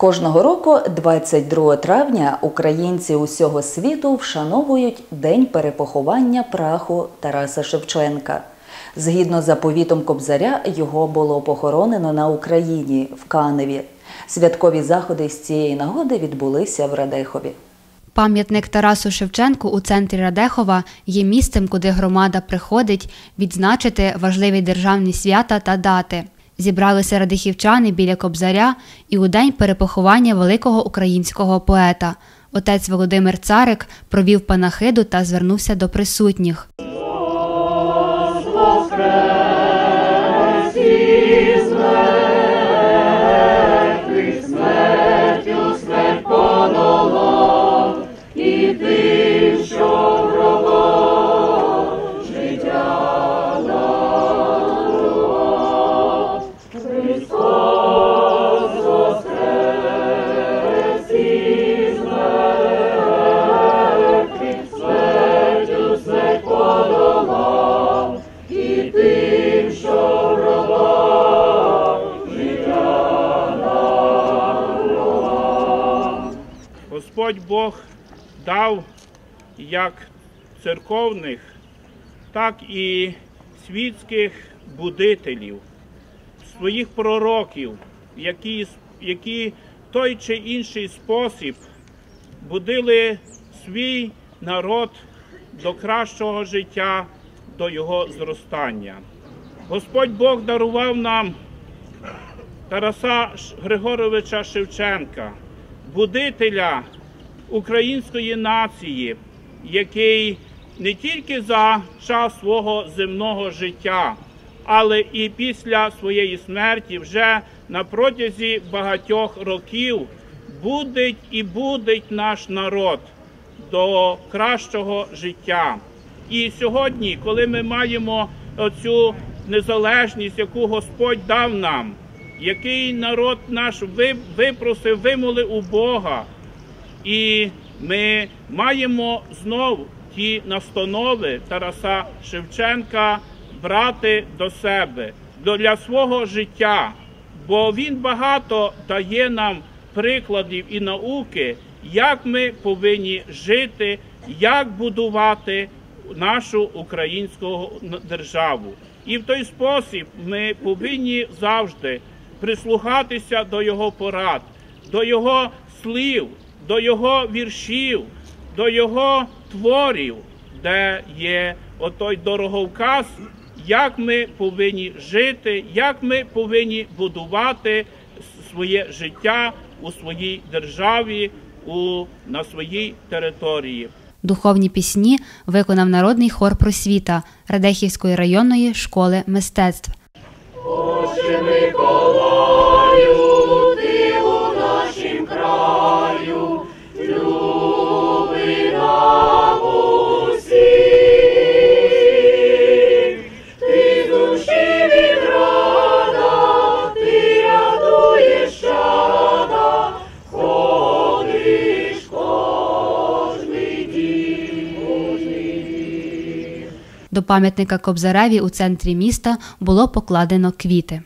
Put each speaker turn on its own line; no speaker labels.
Кожного року, 22 травня, українці усього світу вшановують День перепоховання праху Тараса Шевченка. Згідно з заповітом Кобзаря, його було похоронено на Україні в Каневі. Святкові заходи з цієї нагоди відбулися в Радехові.
Пам'ятник Тарасу Шевченку у центрі Радехова є місцем, куди громада приходить відзначити важливі державні свята та дати. Зібралися радихівчани біля Кобзаря і у день перепоховання великого українського поета. Отець Володимир Царик провів панахиду та звернувся до присутніх.
Господь Бог дав як церковних, так і світських будителів, своїх пророків, які, які той чи інший спосіб будили свій народ до кращого життя, до його зростання. Господь Бог дарував нам Тараса Григоровича Шевченка, будителя української нації, який не тільки за час свого земного життя, але і після своєї смерті вже на протязі багатьох років будить і будить наш народ до кращого життя. І сьогодні, коли ми маємо оцю незалежність, яку Господь дав нам, який народ наш випросив, вимолив у Бога, і ми маємо знов ті настанови Тараса Шевченка брати до себе для свого життя, бо він багато дає нам прикладів і науки, як ми повинні жити, як будувати нашу українську державу. І в той спосіб ми повинні завжди прислухатися до його порад, до його слів, до його віршів, до його творів, де є отой дороговказ, як ми повинні жити, як ми повинні будувати своє життя у своїй державі, у, на своїй території.
Духовні пісні виконав народний хор просвіта Радехівської районної школи мистецтв.
Боже Миколаю,
До пам'ятника Кобзареві у центрі міста було покладено квіти.